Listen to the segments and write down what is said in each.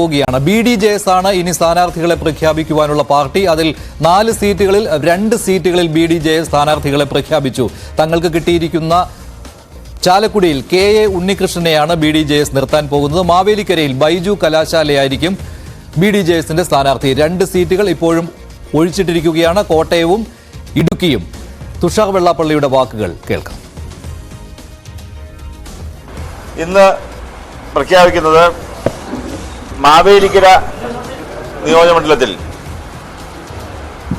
പോവുകയാണ്. B D J S ആണ് ഇനി സ്ഥാനാർത്ഥികളെ പ്രഖ്യാപിക്കുവാനുള്ള പാർട്ടി. അതിൽ നാല് സീറ്റുകളിൽ രണ്ട് സീറ്റുകളിൽ ബി ഡി ജെ എസ് സ്ഥാനാർത്ഥികളെ പ്രഖ്യാപിച്ചു. തങ്ങൾക്ക് കിട്ടിയിരിക്കുന്ന ചാലക്കുടിയിൽ കെ എ ഉണ്ണികൃഷ്ണനെയാണ് ബി ഡി ജെ എസ് നിർത്താൻ പോകുന്നത്. മാവേലിക്കരയിൽ ബൈജു കലാശാലയായിരിക്കും ബി ഡി ജെ എസിന്റെ സ്ഥാനാർത്ഥി. രണ്ട് സീറ്റുകൾ ഇപ്പോഴും ഒഴിച്ചിട്ടിരിക്കുകയാണ്. കോട്ടയവും ഇടുക്കിയും. തുഷാർ വെള്ളാപ്പള്ളിയുടെ വാക്കുകൾ കേൾക്കാം. ഇന്ന് പ്രഖ്യാപിക്കുന്നത് മാവേലിക്കര നിയോജകമണ്ഡലത്തിൽ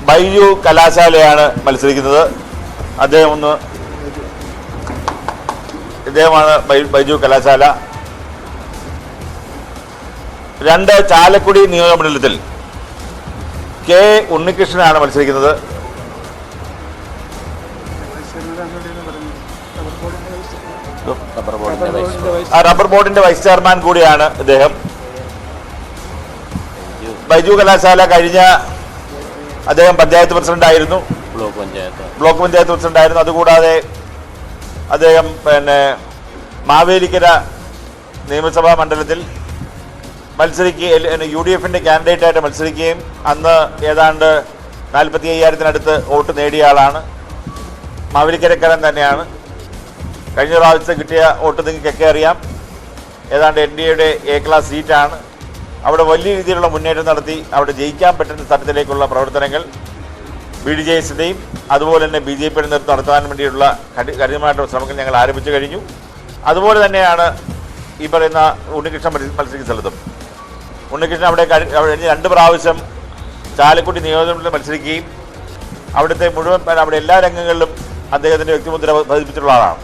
ബൈജു കലാശാലയാണ് മത്സരിക്കുന്നത്. അദ്ദേഹം ഒന്ന് ഇദ്ദേഹമാണ് ബൈജു കലാശാല. രണ്ട് ചാലക്കുടി നിയോജകമണ്ഡലത്തിൽ കെ ഉണ്ണികൃഷ്ണനാണ് മത്സരിക്കുന്നത്. റബ്ബർ ബോർഡിന്റെ വൈസ് ചെയർമാൻ കൂടിയാണ് ഇദ്ദേഹം. ബൈജു കലാശാല കഴിഞ്ഞ അദ്ദേഹം പഞ്ചായത്ത് പ്രസിഡന്റ് ആയിരുന്നു block panchayat. Block panchayat president ആയിരുന്നു അതുകൂടാതെ അദ്ദേഹം പിന്നെ മാവേലിക്കര നിയമസഭാ മണ്ഡലത്തിൽ മത്സരിക്കുകയും യു ഡി എഫിന്റെ കാൻഡിഡേറ്റായിട്ട് മത്സരിക്കുകയും അന്ന് ഏതാണ്ട് നാൽപ്പത്തി അയ്യായിരത്തിനടുത്ത് വോട്ട് നേടിയ ആളാണ്. മാവേലിക്കരക്കാരൻ തന്നെയാണ്. കഴിഞ്ഞ പ്രാവശ്യത്തെ കിട്ടിയ വോട്ട് നിങ്ങൾക്കൊക്കെ അറിയാം. ഏതാണ്ട് എൻ ഡി എയുടെ എ ക്ലാസ് സീറ്റാണ് അവിടെ വലിയ രീതിയിലുള്ള മുന്നേറ്റം നടത്തി അവിടെ ജയിക്കാൻ പറ്റുന്ന തരത്തിലേക്കുള്ള പ്രവർത്തനങ്ങൾ ബി ഡി ജെ എസിന്റെയും അതുപോലെ തന്നെ ബി ജെ പിയുടെ നേതൃത്വം നടത്താൻ വേണ്ടിയുള്ള കഠി- കഠിനമായിട്ടുള്ള ശ്രമങ്ങൾ ഞങ്ങൾ ആരംഭിച്ചു കഴിഞ്ഞു. അതുപോലെ തന്നെയാണ് ഈ പറയുന്ന ഉണ്ണികൃഷ്ണൻ മത്സ- മത്സരിക്കുന്ന സ്ഥലത്തും. ഉണ്ണികൃഷ്ണൻ അവിടെ കഴിഞ്ഞ രണ്ട് പ്രാവശ്യം ചാലക്കുടി നിയോജകമണ്ഡലത്തിൽ മത്സരിക്കുകയും അവിടുത്തെ മുഴുവൻ അവിടെ എല്ലാ രംഗങ്ങളിലും അദ്ദേഹത്തിന്റെ വ്യക്തിമുദ്ര പതിപ്പിച്ചിട്ടുള്ള ആളാണ്.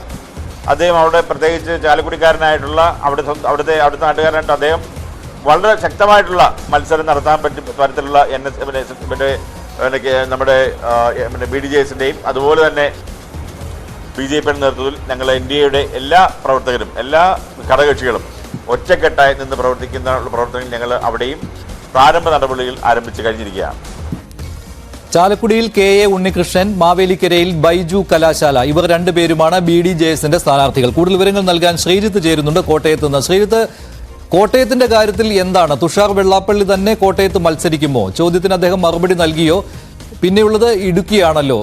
അദ്ദേഹം അവിടെ പ്രത്യേകിച്ച് ചാലക്കുടിക്കാരനായിട്ടുള്ള അവിടെ അവിടുത്തെ അവിടുത്തെ നാട്ടുകാരനായിട്ട് അദ്ദേഹം വളരെ ശക്തമായിട്ടുള്ള മത്സരം നടത്താൻ പറ്റും തരത്തിലുള്ള എൻ എസ് പിന്നെ നമ്മുടെ പിന്നെ ബി ഡി ജെ എസിന്റെയും അതുപോലെ തന്നെ ബി ജെ പിയുടെ നേതൃത്വത്തിൽ ഞങ്ങൾ എൻ ഡി എയുടെ എല്ലാ പ്രവർത്തകരും എല്ലാ ഘടകകക്ഷികളും ഒറ്റക്കെട്ടായി നിന്ന് പ്രവർത്തിക്കുന്ന പ്രവർത്തനങ്ങൾ ഞങ്ങൾ അവിടെയും പ്രാരംഭ നടപടികൾ ആരംഭിച്ചു കഴിഞ്ഞിരിക്കുകയാണ്. ചാലക്കുടിയിൽ കെ എ ഉണ്ണികൃഷ്ണൻ മാവേലിക്കരയിൽ ബൈജു കലാശാല ഇവർ രണ്ടുപേരുമാണ് ബി ഡി ജെ എസിന്റെ സ്ഥാനാർത്ഥികൾ. കൂടുതൽ വിവരങ്ങൾ നൽകാൻ ശ്രീജിത്ത് ചേരുന്നുണ്ട്. കോട്ടയത്ത് നിന്ന് ശ്രീജിത്ത് കോട്ടയത്തിന്റെ കാര്യത്തിൽ എന്താണ്? തുഷാർ വെള്ളാപ്പള്ളി തന്നെ കോട്ടയത്ത് മത്സരിക്കുമോ? ചോദ്യത്തിന് അദ്ദേഹം മറുപടി നൽകിയോ? പിന്നെയുള്ളത് ഇടുക്കിയാണല്ലോ.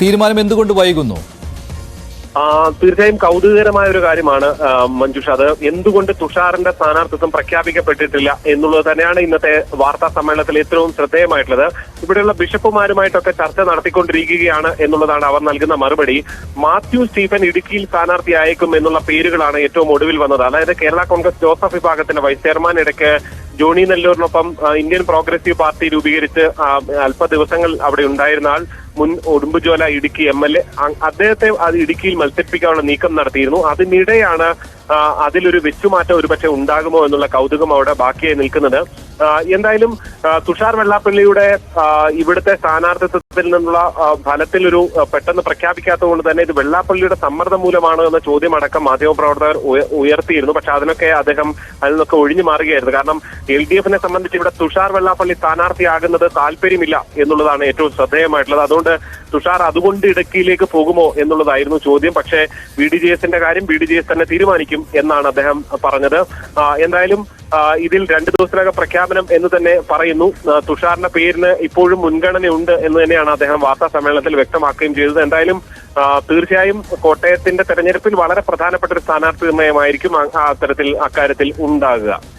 തീരുമാനം എന്തുകൊണ്ട് വൈകുന്നു? തീർച്ചയായും കൗതുകകരമായ ഒരു കാര്യമാണ് മഞ്ജുഷ. അത് എന്തുകൊണ്ട് തുഷാറിന്റെ സ്ഥാനാർത്ഥിത്വം പ്രഖ്യാപിക്കപ്പെട്ടിട്ടില്ല എന്നുള്ളത് തന്നെയാണ് ഇന്നത്തെ വാർത്താ സമ്മേളനത്തിൽ ഏറ്റവും ശ്രദ്ധേയമായിട്ടുള്ളത്. ഇവിടെയുള്ള ബിഷപ്പുമാരുമായിട്ടൊക്കെ ചർച്ച നടത്തിക്കൊണ്ടിരിക്കുകയാണ് എന്നുള്ളതാണ് അവർ നൽകുന്ന മറുപടി. മാത്യു സ്റ്റീഫൻ ഇടുക്കിയിൽ സ്ഥാനാർത്ഥി സ്ഥാനാർത്ഥിയായേക്കും എന്നുള്ള പേരുകളാണ് ഏറ്റവും ഒടുവിൽ വന്നത്. അതായത് കേരള കോൺഗ്രസ് ജോസഫ് വിഭാഗത്തിന്റെ വൈസ് ചെയർമാൻ ഇടയ്ക്ക് ജോണി നെല്ലൂരിനൊപ്പം ഇന്ത്യൻ പ്രോഗ്രസീവ് പാർട്ടി രൂപീകരിച്ച് അല്പ ദിവസങ്ങൾ അവിടെ ഉണ്ടായിരുന്നാൽ മുൻ Udumbanchola Idukki M L A അദ്ദേഹത്തെ അത് ഇടുക്കിയിൽ മത്സരിപ്പിക്കാനുള്ള നീക്കം നടത്തിയിരുന്നു. അതിനിടെയാണ് അതിലൊരു വെച്ചുമാറ്റം ഒരുപക്ഷെ ഉണ്ടാകുമോ എന്നുള്ള കൗതുകം അവിടെ ബാക്കിയായി നിൽക്കുന്നത്. എന്തായാലും തുഷാർ വെള്ളാപ്പള്ളിയുടെ ഇവിടുത്തെ സ്ഥാനാർത്ഥിത്വത്തിൽ നിന്നുള്ള ഫലത്തിൽ ഒരു പെട്ടെന്ന് പെട്ടെന്ന് പ്രഖ്യാപിക്കാത്തതുകൊണ്ട് തന്നെ ഇത് വെള്ളാപ്പള്ളിയുടെ സമ്മർദ്ദം മൂലമാണ് എന്ന ചോദ്യമടക്കം മാധ്യമപ്രവർത്തകർ ഉയർത്തിയിരുന്നു. പക്ഷെ അതിനൊക്കെ അദ്ദേഹം അതിൽ നിന്നൊക്കെ ഒഴിഞ്ഞു മാറുകയായിരുന്നു. കാരണം എൽ ഡി എഫിനെ സംബന്ധിച്ച് ഇവിടെ തുഷാർ വെള്ളാപ്പള്ളി സ്ഥാനാർത്ഥിയാകുന്നത് താല്പര്യമില്ല എന്നുള്ളതാണ് ഏറ്റവും ശ്രദ്ധേയമായിട്ടുള്ളത്. അതുകൊണ്ട് തുഷാർ അതുകൊണ്ട് ഇടുക്കിയിലേക്ക് പോകുമോ എന്നുള്ളതായിരുന്നു ചോദ്യം. പക്ഷേ ബി ഡി ജെ എസിന്റെ കാര്യം ബി ഡി ജെ എസ് തന്നെ തീരുമാനിക്കും. എന്നാണ് അദ്ദേഹം പറഞ്ഞത്. എന്തായാലും ഇതിൽ രണ്ടു ദിവസത്തിനകം പ്രഖ്യാപനം എന്ന് തന്നെ പറയുന്നു. തുഷാറിന്റെ പേരിന് ഇപ്പോഴും മുൻഗണനയുണ്ട് എന്ന് തന്നെയാണ് അദ്ദേഹം വാർത്താ സമ്മേളനത്തിൽ വ്യക്തമാക്കുകയും ചെയ്തത്. എന്തായാലും തീർച്ചയായും കോട്ടയത്തിന്റെ തെരഞ്ഞെടുപ്പിൽ വളരെ പ്രധാനപ്പെട്ട ഒരു സ്ഥാനാർത്ഥി നിർണയമായിരിക്കും ആ- ആ തരത്തിൽ അക്കാര്യത്തിൽ ഉണ്ടാകുക.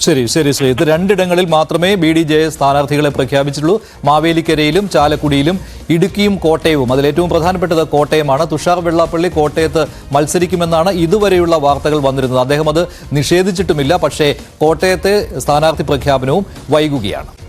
ശരി ശരി ശരി. ഇത് രണ്ടിടങ്ങളിൽ മാത്രമേ ബി ഡി ജെ സ്ഥാനാർത്ഥികളെ പ്രഖ്യാപിച്ചിട്ടുള്ളൂ. മാവേലിക്കരയിലും ചാലക്കുടിയിലും ഇടുക്കിയും കോട്ടയവും. അതിൽ ഏറ്റവും പ്രധാനപ്പെട്ടത് കോട്ടയമാണ്. തുഷാർ വെള്ളാപ്പള്ളി കോട്ടയത്ത് മത്സരിക്കുമെന്നാണ് ഇതുവരെയുള്ള വാർത്തകൾ വന്നിരുന്നത്. അദ്ദേഹം അത് നിഷേധിച്ചിട്ടുമില്ല. പക്ഷേ കോട്ടയത്തെ സ്ഥാനാർത്ഥി പ്രഖ്യാപനവും വൈകുകയാണ്.